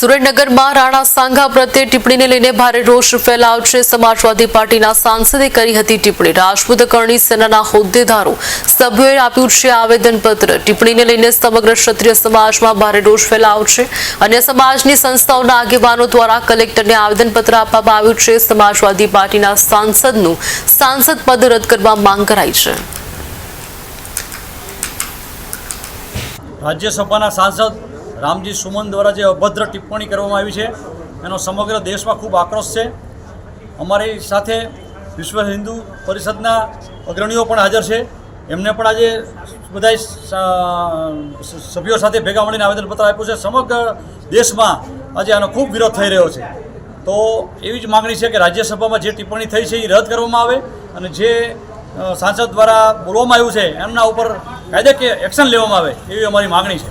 સુરેન્દ્રનગરમાં રાણા સાંઘા પ્રત્યે ટિપ્પણીને લઈને ભારે રોષ ફેલાવશે સમાજવાદી પાર્ટીના સાંસદે કરી હતી ટિપ્પણી. રાજપૂત કરણી સેનાના હોદ્દેદારો સભ્યોએ આપ્યું છે આવેદનપત્ર. ટિપ્પણીને લઈને સમગ્ર ક્ષત્રિય સમાજમાં ભારે રોષ ફેલાવશે અન્ય સમાજની સંસ્થાઓના આગેવાનો દ્વારા કલેક્ટરને આવેદનપત્ર આપવામાં આવ્યું છે. સમાજવાદી પાર્ટીના સાંસદનું સાંસદ પદ રદ કરવા માંગ કરાઈ છે. રાજ્યસભાના સાંસદ રામજી સુમન દ્વારા જે અભદ્ર ટિપ્પણી કરવામાં આવી છે, એનો સમગ્ર દેશમાં ખૂબ આક્રોશ છે. અમારી સાથે વિશ્વ હિન્દુ પરિષદના અગ્રણીઓ પણ હાજર છે. એમને પણ આજે બધા સભ્યો સાથે ભેગા મળીને આવેદનપત્ર આપ્યું છે. સમગ્ર દેશમાં આજે આનો ખૂબ વિરોધ થઈ રહ્યો છે. તો એવી જ માગણી છે કે રાજ્યસભામાં જે ટિપ્પણી થઈ છે એ રદ કરવામાં આવે અને જે સાંસદ દ્વારા બોલવામાં આવ્યું છે, એમના ઉપર કાયદાકીય એક્શન લેવામાં આવે એવી અમારી માગણી છે.